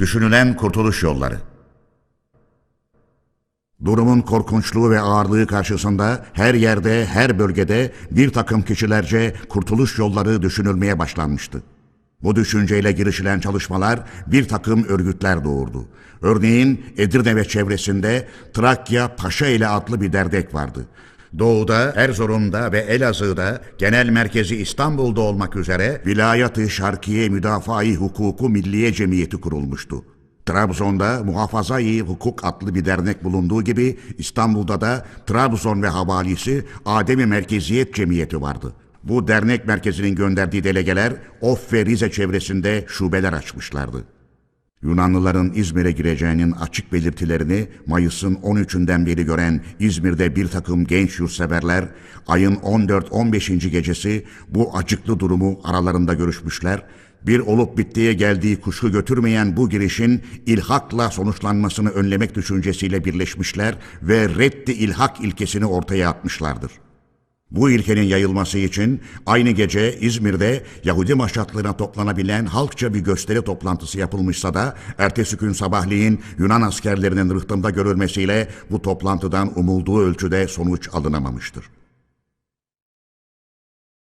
Düşünülen kurtuluş yolları. Durumun korkunçluğu ve ağırlığı karşısında her yerde, her bölgede bir takım kişilerce kurtuluş yolları düşünülmeye başlanmıştı. Bu düşünceyle girişilen çalışmalar bir takım örgütler doğurdu. Örneğin Edirne ve çevresinde Trakya Paşaeli adlı bir derdek vardı. Doğuda, Erzurum'da ve Elazığ'da genel merkezi İstanbul'da olmak üzere Vilayet-i Şarkiye Müdafaa-i Hukuku Milliye Cemiyeti kurulmuştu. Trabzon'da Muhafaza-i Hukuk adlı bir dernek bulunduğu gibi İstanbul'da da Trabzon ve havalisi Ademi Merkeziyet Cemiyeti vardı. Bu dernek merkezinin gönderdiği delegeler Of ve Rize çevresinde şubeler açmışlardı. Yunanlıların İzmir'e gireceğinin açık belirtilerini Mayıs'ın 13'ünden beri gören İzmir'de bir takım genç yurtseverler ayın 14-15. gecesi bu acıklı durumu aralarında görüşmüşler. Bir olup bittiye geldiği kuşku götürmeyen bu girişin ilhakla sonuçlanmasını önlemek düşüncesiyle birleşmişler ve reddi ilhak ilkesini ortaya atmışlardır. Bu ilkenin yayılması için aynı gece İzmir'de Yahudi maşatlığına toplanabilen halkça bir gösteri toplantısı yapılmışsa da ertesi gün sabahleyin Yunan askerlerinin rıhtımda görülmesiyle bu toplantıdan umulduğu ölçüde sonuç alınamamıştır.